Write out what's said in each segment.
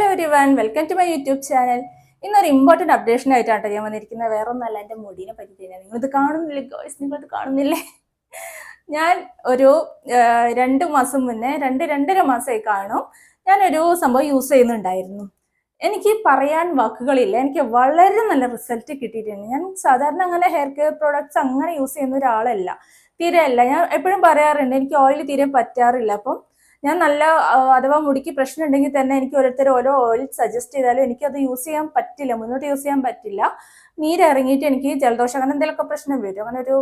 Hello everyone welcome to my YouTube channel ഇന്നൊരു important updation ആയിട്ടാണ് ഞാൻ വന്നിരിക്കുന്നത്. വേറെ ഒന്നല്ല എന്റെ മുടീനെ പറ്റി തന്നെയാണ് നിങ്ങളിത് കാണുന്നില്ലേ ഗോയ്സ് നിങ്ങളിത് കാണുന്നില്ലേ? ഞാൻ ഒരു രണ്ട് മാസം മുന്നേ രണ്ട് രണ്ടര മാസമായി കാണും. ഞാനൊരു സംഭവം യൂസ് ചെയ്യുന്നുണ്ടായിരുന്നു. എനിക്ക് പറയാൻ വാക്കുകളില്ല. എനിക്ക് വളരെ നല്ല റിസൾട്ട് കിട്ടിയിട്ടുണ്ട്. ഞാൻ സാധാരണ അങ്ങനെ ഹെയർ കെയർ പ്രോഡക്ട്സ് അങ്ങനെ യൂസ് ചെയ്യുന്ന ഒരാളല്ല. തീരെ അല്ല. ഞാൻ എപ്പോഴും പറയാറുണ്ട് എനിക്ക് ഓയിൽ തീരെ പറ്റാറില്ല. അപ്പം ഞാൻ നല്ല അഥവാ മുടിക്ക് പ്രശ്നം ഉണ്ടെങ്കിൽ തന്നെ എനിക്ക് ഓരോരുത്തർ ഓരോ ഓയിൽ സജസ്റ്റ് ചെയ്താലും എനിക്ക് അത് യൂസ് ചെയ്യാൻ പറ്റില്ല മുന്നോട്ട് യൂസ് ചെയ്യാൻ പറ്റില്ല. നീരിറങ്ങിയിട്ട് എനിക്ക് ജലദോഷം അങ്ങനെ എന്തെങ്കിലുമൊക്കെ പ്രശ്നം വരും. അങ്ങനെ ഒരു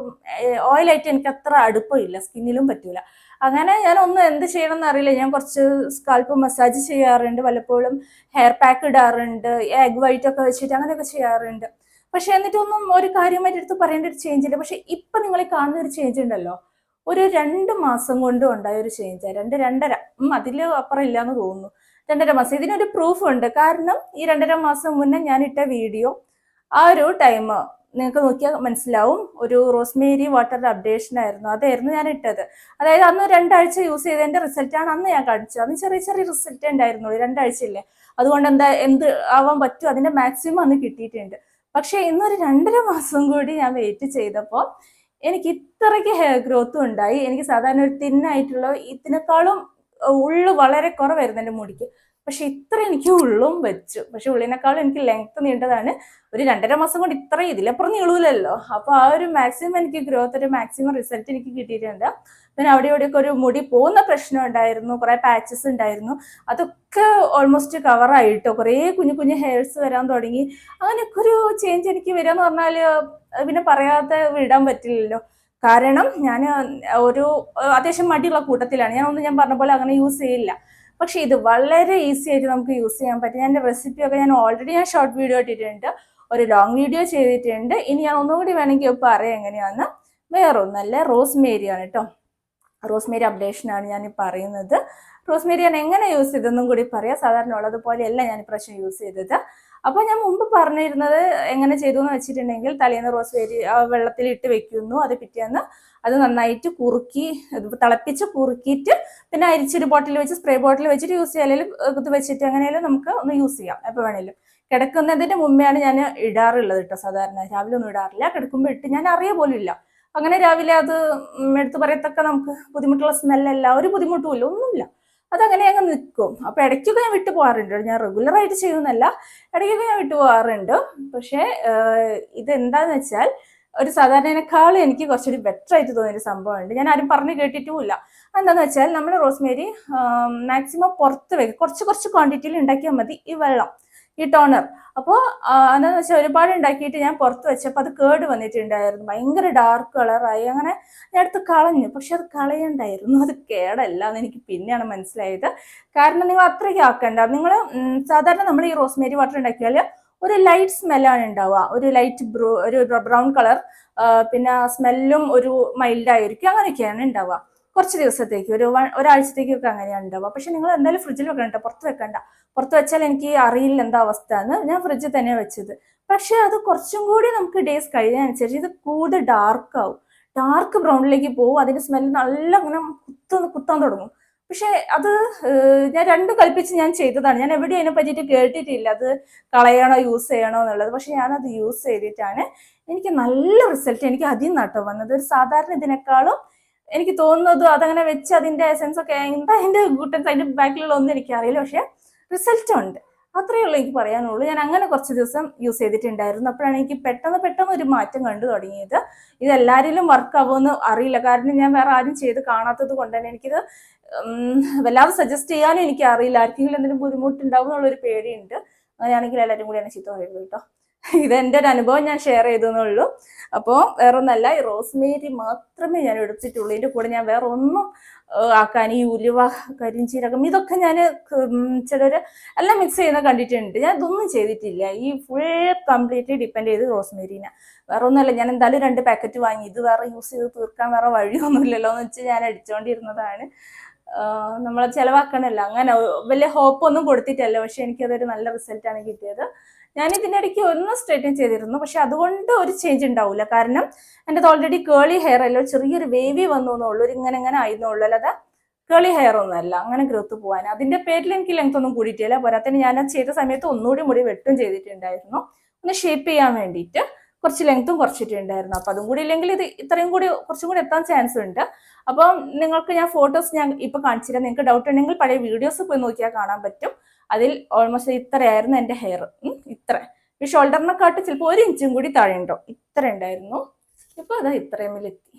ഓയിലായിട്ട് എനിക്ക് അത്ര അടുപ്പമില്ല സ്കിന്നിലും പറ്റില്ല അങ്ങനെ ഞാൻ ഒന്നും എന്ത് ചെയ്യണം എന്നറിയില്ല ഞാൻ കുറച്ച് സ്കാൽപ്പ് മസാജ് ചെയ്യാറുണ്ട് പലപ്പോഴും ഹെയർ പാക്ക് ഇടാറുണ്ട് എഗ് വൈറ്റ് ഒക്കെ വെച്ചിട്ട് അങ്ങനെയൊക്കെ ചെയ്യാറുണ്ട്. പക്ഷെ എന്നിട്ടൊന്നും ഒരു കാര്യമായിട്ട് എടുത്ത് പറയേണ്ട ഒരു ചേഞ്ച് ഇല്ല. പക്ഷെ ഇപ്പൊ നിങ്ങൾ കാണുന്ന ഒരു ചേഞ്ച് ഉണ്ടല്ലോ ഒരു രണ്ട് മാസം കൊണ്ടും ഉണ്ടായ ഒരു ചേഞ്ച് രണ്ട് രണ്ടര. അതിൽ അപ്പുറം ഇല്ലാന്ന് തോന്നുന്നു. രണ്ടര മാസം. ഇതിനൊരു പ്രൂഫ് ഉണ്ട്. കാരണം ഈ രണ്ടര മാസം മുന്നേ ഞാൻ ഇട്ട വീഡിയോ ആ ഒരു ടൈം നിങ്ങൾക്ക് നോക്കിയാൽ മനസ്സിലാവും. ഒരു റോസ്മേരി വാട്ടറിന്റെ അപ്ഡേഷൻ ആയിരുന്നു. അതായിരുന്നു ഞാൻ ഇട്ടത്. അതായത് അന്ന് രണ്ടാഴ്ച യൂസ് ചെയ്തതിന്റെ റിസൾട്ടാണ് അന്ന് ഞാൻ കാണിച്ചത്. അന്ന് ചെറിയ ചെറിയ റിസൾട്ട് ഉണ്ടായിരുന്നുള്ളൂ. രണ്ടാഴ്ച ഇല്ലേ അതുകൊണ്ട് എന്താ എന്ത് ആവാൻ പറ്റും? അതിന്റെ മാക്സിമം അന്ന് കിട്ടിയിട്ടുണ്ട്. പക്ഷെ ഇന്നൊരു രണ്ടര മാസം കൂടി ഞാൻ വെയിറ്റ് ചെയ്തപ്പോൾ എനിക്ക് ഇത്രയ്ക്ക് ഹെയർ ഗ്രോത്തും ഉണ്ടായി. എനിക്ക് സാധാരണ ഒരു തിന്നായിട്ടുള്ള ഇതിനേക്കാളും ഉള്ളു വളരെ കുറവായിരുന്നു എന്റെ മുടിക്ക്. പക്ഷെ ഇത്ര എനിക്ക് ഉള്ളും വെച്ചു. പക്ഷെ ഉള്ളിനേക്കാളും എനിക്ക് ലെങ്ത് നീണ്ടതാണ്. ഒരു രണ്ടര മാസം കൊണ്ട് ഇത്ര ഇതിലപ്പുറം നീളൂലല്ലോ. അപ്പൊ ആ ഒരു മാക്സിമം എനിക്ക് ഗ്രോത്ത് ഒരു മാക്സിമം റിസൾട്ട് എനിക്ക് കിട്ടിയിട്ടുണ്ട്. പിന്നെ അവിടെ ഇവിടെയൊക്കെ ഒരു മുടി പോകുന്ന പ്രശ്നം ഉണ്ടായിരുന്നു. കുറെ പാച്ചസ് ഉണ്ടായിരുന്നു. അതൊക്കെ ഓൾമോസ്റ്റ് കവർ ആയിട്ടോ. കുറേ കുഞ്ഞു കുഞ്ഞു ഹെയർസ് വരാൻ തുടങ്ങി. അങ്ങനെയൊക്കെ ഒരു ചേഞ്ച് എനിക്ക് പറഞ്ഞാൽ അത് പിന്നെ പറയാതെ വിടാൻ പറ്റില്ലല്ലോ. കാരണം ഞാൻ ഒരു അത്യാവശ്യം മടിയുള്ള കൂട്ടത്തിലാണ്. ഞാൻ ഒന്നും ഞാൻ പറഞ്ഞ പോലെ അങ്ങനെ യൂസ് ചെയ്യില്ല. പക്ഷെ ഇത് വളരെ ഈസി ആയിട്ട് നമുക്ക് യൂസ് ചെയ്യാൻ പറ്റും. ഞാൻ റെസിപ്പിയൊക്കെ ഞാൻ ഓൾറെഡി ഞാൻ ഷോർട്ട് വീഡിയോ ഇട്ടിട്ടുണ്ട്. ഒരു ലോങ് വീഡിയോ ചെയ്തിട്ടുണ്ട്. ഇനി ഞാൻ ഒന്നുകൂടി വേണമെങ്കിൽ പറയാം എങ്ങനെയാണെന്ന് വേറെ ഒന്നല്ല റോസ്മേരി ആണ് കേട്ടോ റോസ്മേരി അപ്ഡേഷൻ ആണ് ഞാൻ പറയുന്നത്. റോസ്മേരി ഞാൻ എങ്ങനെ യൂസ് ചെയ്തെന്നും കൂടി പറയാം. സാധാരണ ഉള്ളതുപോലെയല്ല ഞാൻ ഇപ്രാവശ്യം യൂസ് ചെയ്തത്. അപ്പോൾ ഞാൻ മുമ്പ് പറഞ്ഞിരുന്നത് എങ്ങനെ ചെയ്തു എന്ന് വെച്ചിട്ടുണ്ടെങ്കിൽ തലേന്ന് റോസ്മേരി ആ, വെള്ളത്തിൽ ഇട്ട് വെക്കുന്നു അത് പിറ്റേന്ന് അത് നന്നായിട്ട് കുറുക്കി തിളപ്പിച്ച് കുറുക്കിയിട്ട് പിന്നെ അരിച്ചൊരു ബോട്ടിൽ വെച്ച് സ്പ്രേ ബോട്ടിൽ വെച്ചിട്ട് യൂസ് ചെയ്യാം. അല്ലെങ്കിൽ ഇത് വെച്ചിട്ട് എങ്ങനെയാലും നമുക്ക് ഒന്ന് യൂസ് ചെയ്യാം എപ്പോൾ വേണേലും. കിടക്കുന്നതിന് മുമ്പെയാണ് ഞാൻ ഇടാറുള്ളത് കേട്ടോ സാധാരണ. രാവിലെ ഒന്നും ഇടാറില്ല. കിടക്കുമ്പോൾ ഇട്ട് ഞാൻ അറിയ പോലും ഇല്ല. അങ്ങനെ രാവിലെ അത് എടുത്തു പറയത്തക്ക നമുക്ക് ബുദ്ധിമുട്ടുള്ള സ്മെല്ലല്ല ഒരു ബുദ്ധിമുട്ടുമില്ല ഒന്നുമില്ല. അതങ്ങനെ അങ്ങ് നിൽക്കും അപ്പൊ ഇടയ്ക്കൊക്കെ ഞാൻ വിട്ടു പോകാറുണ്ട് ഞാൻ റെഗുലർ ആയിട്ട് ചെയ്യുന്നല്ല ഇടയ്ക്കൊക്കെ ഞാൻ വിട്ടു പോകാറുണ്ട്. പക്ഷേ ഇതെന്താന്ന് വെച്ചാൽ ഒരു സാധാരണക്കാളും എനിക്ക് കുറച്ചുകൂടി ബെറ്റർ ആയിട്ട് തോന്നിയൊരു സംഭവമുണ്ട്. ഞാൻ ആരും പറഞ്ഞു കേട്ടിട്ടുമില്ല. എന്താന്ന് വെച്ചാൽ നമ്മൾ റോസ്മേരി മാക്സിമം പുറത്ത് വെക്കുക കുറച്ച് കുറച്ച് ക്വാണ്ടിറ്റിയിൽ ഉണ്ടാക്കിയാൽ മതി ഈ വെള്ളം. ഈ ടോണർ. അപ്പോൾ എന്താന്ന് വെച്ചാൽ ഒരുപാട് ഉണ്ടാക്കിയിട്ട് ഞാൻ പുറത്ത് വെച്ചപ്പോൾ അത് കേട് വന്നിട്ടുണ്ടായിരുന്നു. ഭയങ്കര ഡാർക്ക് കളറായി അങ്ങനെ ഞാൻ എടുത്ത് കളഞ്ഞു. പക്ഷെ അത് കളയണ്ടായിരുന്നു. അത് കേടല്ല എന്ന് എനിക്ക് പിന്നെയാണ് മനസ്സിലായത്. കാരണം നിങ്ങൾ അത്രയ്ക്ക് ആക്കണ്ട. നിങ്ങൾ സാധാരണ നമ്മൾ ഈ റോസ്മേരി വാട്ടർ ഉണ്ടാക്കിയാൽ ഒരു ലൈറ്റ് സ്മെല്ലാണ് ഉണ്ടാവുക. ഒരു ലൈറ്റ് ബ്രൂ ഒരു ബ്രൗൺ കളർ പിന്നെ സ്മെല്ലും ഒരു മൈൽഡ് ആയിരിക്കും. അങ്ങനെയൊക്കെയാണ് ഉണ്ടാവുക. കുറച്ച് ദിവസത്തേക്ക് ഒരു വൺ- ഒരാഴ്ചത്തേക്കൊക്കെ അങ്ങനെയാണ് ഉണ്ടാവുക. പക്ഷെ നിങ്ങൾ എന്തായാലും ഫ്രിഡ്ജിൽ വെക്കണ്ട പുറത്ത് വെക്കണ്ട. പുറത്ത് വെച്ചാൽ എനിക്ക് അറിയില്ല എന്താ അവസ്ഥ എന്ന് ഞാൻ ഫ്രിഡ്ജിൽ തന്നെ വെച്ചത്. പക്ഷെ അത് കുറച്ചും കൂടി നമുക്ക് ഡേയ്സ് കഴിയുന്നതനുസരിച്ച് ഇത് കൂടുതൽ ഡാർക്ക് ആവും. ഡാർക്ക് ബ്രൗണിലേക്ക് പോകും അതിന്റെ സ്മെല്ല് നല്ല അങ്ങനെ കുത്ത കുത്താൻ തുടങ്ങും. പക്ഷെ അത് ഞാൻ രണ്ടും കൽപ്പിച്ച് ഞാൻ ചെയ്തതാണ്. ഞാൻ എവിടെയും അതിനെ പറ്റിയിട്ട് കേട്ടിട്ടില്ല. അത് കളയണോ യൂസ് ചെയ്യണോ എന്നുള്ളത്. പക്ഷെ ഞാനത് യൂസ് ചെയ്തിട്ടാണ് എനിക്ക് നല്ല റിസൾട്ട് എനിക്ക് അതിൽ നിന്നാട്ടോ വന്നത്. ഒരു സാധാരണ ഇതിനേക്കാളും എനിക്ക് തോന്നുന്നത് അതങ്ങനെ വെച്ച് അതിന്റെ എസെൻസ് ഒക്കെ എന്താ അതിന്റെ ഗുട്ടൻസ് അതിന്റെ ബാക്കിലുള്ള ഒന്നും എനിക്ക് അറിയില്ല പക്ഷെ റിസൾട്ട് ഉണ്ട്. അത്രയേ ഉള്ളൂ എനിക്ക് പറയാനുള്ളൂ. ഞാൻ അങ്ങനെ കുറച്ച് ദിവസം യൂസ് ചെയ്തിട്ടുണ്ടായിരുന്നു. അപ്പോഴാണ് എനിക്ക് പെട്ടെന്ന് പെട്ടെന്ന് ഒരു മാറ്റം കണ്ടു തുടങ്ങിയത്. ഇത് എല്ലാവരിലും വർക്ക് ആവുമെന്ന് അറിയില്ല. കാരണം ഞാൻ വേറെ ആരും ചെയ്ത് കാണാത്തത് കൊണ്ട് തന്നെ എനിക്കിത് വല്ലാതെ സജസ്റ്റ് ചെയ്യാനും എനിക്ക് അറിയില്ല ആർക്കെങ്കിലും എന്തെങ്കിലും ബുദ്ധിമുട്ടുണ്ടാവും എന്നുള്ളൊരു പേടിയുണ്ട്. അങ്ങനെയാണെങ്കിൽ എല്ലാവരും കൂടി എന്നെ ചീത്ത പറയുള്ളൂ കേട്ടോ. ഇത് എന്റെ ഒരു അനുഭവം ഞാൻ ഷെയർ ചെയ്തെന്നുള്ളൂ അപ്പോൾ വേറെ ഒന്നല്ല ഈ റോസ്മേരി മാത്രമേ ഞാൻ എടുത്തിട്ടുള്ളൂ. ഇതിന്റെ കൂടെ ഞാൻ വേറെ ഒന്നും ആക്കാൻ ഈ ഉലുവ കരിഞ്ചീരകം ഇതൊക്കെ ഞാൻ ചിലർ എല്ലാം മിക്സ് ചെയ്യുന്ന കണ്ടിട്ടുണ്ട്. ഞാൻ ഇതൊന്നും ചെയ്തിട്ടില്ല. ഈ ഫുൾ കംപ്ലീറ്റ്ലി ഡിപ്പെൻഡ് ചെയ്ത് റോസ്മേരിനെ. വേറെ ഒന്നുമല്ല ഞാൻ എന്തായാലും രണ്ട് പാക്കറ്റ് വാങ്ങി. ഇത് വേറെ യൂസ് ചെയ്ത് തീർക്കാൻ വേറെ വഴിയൊന്നുമില്ലല്ലോ എന്ന് വെച്ച് ഞാൻ അടിച്ചുകൊണ്ടിരുന്നതാണ് നമ്മൾ ചിലവാക്കണല്ലോ അങ്ങനെ വലിയ ഹോപ്പൊന്നും കൊടുത്തിട്ടല്ല. പക്ഷെ എനിക്കതൊരു നല്ല റിസൾട്ടാണ് കിട്ടിയത്. ഞാൻ ഇതിനിടയ്ക്ക് ഒന്ന് സ്ട്രെയിറ്റൻ ചെയ്തിരുന്നു. പക്ഷെ അതുകൊണ്ട് ഒരു ചേഞ്ച് ഉണ്ടാവില്ല കാരണം എന്റെ ഓൾറെഡി കേളി ഹെയർ അല്ലോ? ചെറിയൊരു വേവി വന്നു എന്നുള്ളൂ ഒരു ഇങ്ങനെ ഇങ്ങനെ ആയിരുന്നുള്ളൂ അല്ലാതെ കേളി ഹെയർ ഒന്നുമല്ല അങ്ങനെ ഗ്രോത്ത് പോകാൻ അതിന്റെ പേരിൽ എനിക്ക് ലെങ്ത് ഒന്നും കൂടിയിട്ടില്ല. പോരാത്തതിന് ഞാൻ അത് ചെയ്ത സമയത്ത് ഒന്നുകൂടി മുടി വെട്ടും ചെയ്തിട്ടുണ്ടായിരുന്നു. ഒന്ന് ഷേപ്പ് ചെയ്യാൻ വേണ്ടിയിട്ട് കുറച്ച് ലെങ്ത്തും കുറച്ചിട്ടുണ്ടായിരുന്നു. അപ്പം അതും കൂടി ഇല്ലെങ്കിൽ ഇത് ഇത്രയും കൂടി കുറച്ചും കൂടി എത്താൻ ചാൻസ് ഉണ്ട്. അപ്പം നിങ്ങൾക്ക് ഞാൻ ഫോട്ടോസ് ഞാൻ ഇപ്പോൾ കാണിച്ചില്ല നിങ്ങൾക്ക് ഡൗട്ട് ഉണ്ടെങ്കിൽ പഴയ വീഡിയോസ് പോയി നോക്കിയാൽ കാണാൻ പറ്റും. അതിൽ ഓൾമോസ്റ്റ് ഇത്രയായിരുന്നു എന്റെ ഹെയർ ഇത്ര. ഈ ഷോൾഡറിനെക്കാട്ട് ചിലപ്പോൾ ഒരു ഇഞ്ചും കൂടി താഴെ ഉണ്ടോ ഇത്ര ഉണ്ടായിരുന്നു. ഇപ്പൊ അതാ ഇത്രയും എത്തി.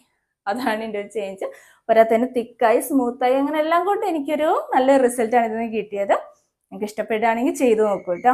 അതാണ് എന്റെ ഒരു ചേഞ്ച് തന്നെ തിക്കായി സ്മൂത്തായി അങ്ങനെ എല്ലാം കൊണ്ട് എനിക്കൊരു നല്ല റിസൾട്ടാണ് ഇതിന് കിട്ടിയത്. നിങ്ങൾക്ക് ഇഷ്ടപ്പെടുകയാണെങ്കിൽ ചെയ്തു നോക്കൂ കേട്ടോ